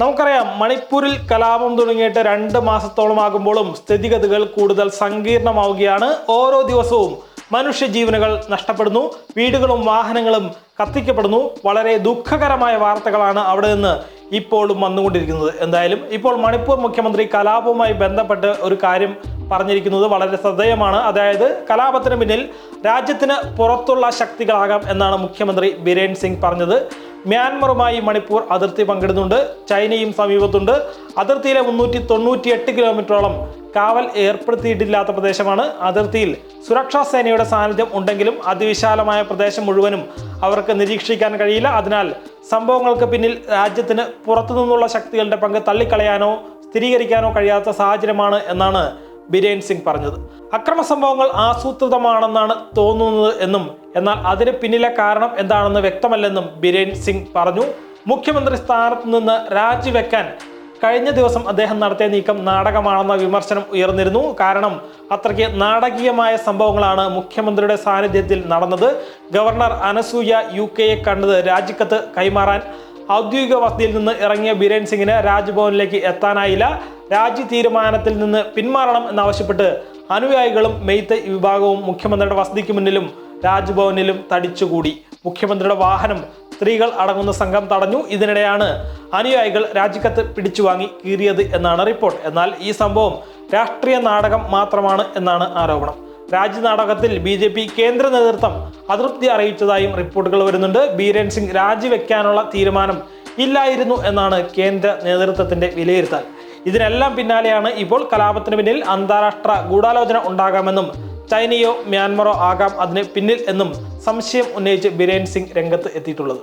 നമുക്കറിയാം മണിപ്പൂരിൽ കലാപം തുടങ്ങിയിട്ട് രണ്ട് മാസത്തോളം മാസത്തോളമാകുമ്പോഴും സ്ഥിതിഗതികൾ കൂടുതൽ സങ്കീർണമാവുകയാണ്. ഓരോ ദിവസവും മനുഷ്യജീവനുകൾ നഷ്ടപ്പെടുന്നു വീടുകളും വാഹനങ്ങളും കത്തിക്കപ്പെടുന്നു. വളരെ ദുഃഖകരമായ വാർത്തകളാണ് അവിടെ നിന്ന് ഇപ്പോഴും വന്നുകൊണ്ടിരിക്കുന്നത്. എന്തായാലും ഇപ്പോൾ മണിപ്പൂർ മുഖ്യമന്ത്രി കലാപവുമായി ബന്ധപ്പെട്ട് ഒരു കാര്യം പറഞ്ഞിരിക്കുന്നത് വളരെ ശ്രദ്ധേയമാണ്. അതായത് കലാപത്തിന് പിന്നിൽ രാജ്യത്തിന് പുറത്തുള്ള ശക്തികളാകാം എന്നാണ് മുഖ്യമന്ത്രി ബിരേൻ സിംഗ് പറഞ്ഞത്. മ്യാൻമറുമായി മണിപ്പൂർ അതിർത്തി പങ്കിടുന്നുണ്ട്. ചൈനയും സമീപത്തുണ്ട്. അതിർത്തിയിലെ മുന്നൂറ്റി തൊണ്ണൂറ്റി എട്ട് കിലോമീറ്ററോളം കാവൽ ഏർപ്പെടുത്തിയിട്ടില്ലാത്ത പ്രദേശമാണ് അതിർത്തിയിൽ. സുരക്ഷാ സേനയുടെ സാന്നിധ്യം ഉണ്ടെങ്കിലും അതിവിശാലമായ പ്രദേശം മുഴുവനും അവർക്ക് നിരീക്ഷിക്കാൻ കഴിയില്ല. അതിനാൽ സംഭവങ്ങൾക്ക് പിന്നിൽ രാജ്യത്തിന് പുറത്തു നിന്നുള്ള ശക്തികളുടെ പങ്ക് തള്ളിക്കളയാനോ സ്ഥിരീകരിക്കാനോ കഴിയാത്ത സാഹചര്യമാണ് എന്നാണ് ബിരേൻ സിംഗ് പറഞ്ഞത്. അക്രമ സംഭവങ്ങൾ ആസൂത്രിതമാണെന്നാണ് തോന്നുന്നത് എന്നും എന്നാൽ അതിന് പിന്നിലെ കാരണം എന്താണെന്ന് വ്യക്തമല്ലെന്നും ബിരേൻ സിംഗ് പറഞ്ഞു. മുഖ്യമന്ത്രി സ്ഥാനത്ത് നിന്ന് രാജിവെക്കാൻ കഴിഞ്ഞ ദിവസം അദ്ദേഹം നടത്തിയ നീക്കം നാടകമാണെന്ന വിമർശനം ഉയർന്നിരുന്നു. കാരണം അത്രയ്ക്ക് നാടകീയമായ സംഭവങ്ങളാണ് മുഖ്യമന്ത്രിയുടെ സാന്നിധ്യത്തിൽ നടന്നത്. ഗവർണർ അനസൂയ യു കെയെ കണ്ടത് രാജിക്കത്ത് കൈമാറാൻ ഔദ്യോഗിക വസതിയിൽ നിന്ന് ഇറങ്ങിയ ബിരേൻ സിംഗിന് രാജ്ഭവനിലേക്ക് എത്താനായില്ല. രാജി തീരുമാനത്തിൽ നിന്ന് പിന്മാറണം എന്നാവശ്യപ്പെട്ട് അനുയായികളും മെയ്ത്ത് വിഭാഗവും മുഖ്യമന്ത്രിയുടെ വസതിക്ക് മുന്നിലും രാജ്ഭവനിലും തടിച്ചുകൂടി. മുഖ്യമന്ത്രിയുടെ വാഹനം സ്ത്രീകൾ അടങ്ങുന്ന സംഘം തടഞ്ഞു. ഇതിനിടെയാണ് അനുയായികൾ രാജിക്കത്ത് പിടിച്ചു വാങ്ങി കീറിയത് എന്നാണ് റിപ്പോർട്ട്. എന്നാൽ ഈ സംഭവം രാഷ്ട്രീയ നാടകം മാത്രമാണ് എന്നാണ് ആരോപണം. രാജ്യ നാടകത്തിൽ ബി ജെ പി കേന്ദ്ര നേതൃത്വം അതൃപ്തി അറിയിച്ചതായും റിപ്പോർട്ടുകൾ വരുന്നുണ്ട്. ബീരൻ സിംഗ് രാജിവെക്കാനുള്ള തീരുമാനം ഇല്ലായിരുന്നു എന്നാണ് കേന്ദ്ര നേതൃത്വത്തിന്റെ വിലയിരുത്തൽ. ഇതിനെല്ലാം പിന്നാലെയാണ് ഇപ്പോൾ കലാപത്തിന് പിന്നിൽ അന്താരാഷ്ട്ര ഗൂഢാലോചന ഉണ്ടാകാമെന്നും ചൈനയോ മ്യാൻമറോ ആകാം അതിന് പിന്നിൽ എന്നും സംശയം ഉന്നയിച്ച് ബിരേൻ സിംഗ് രംഗത്ത് എത്തിയിട്ടുള്ളത്.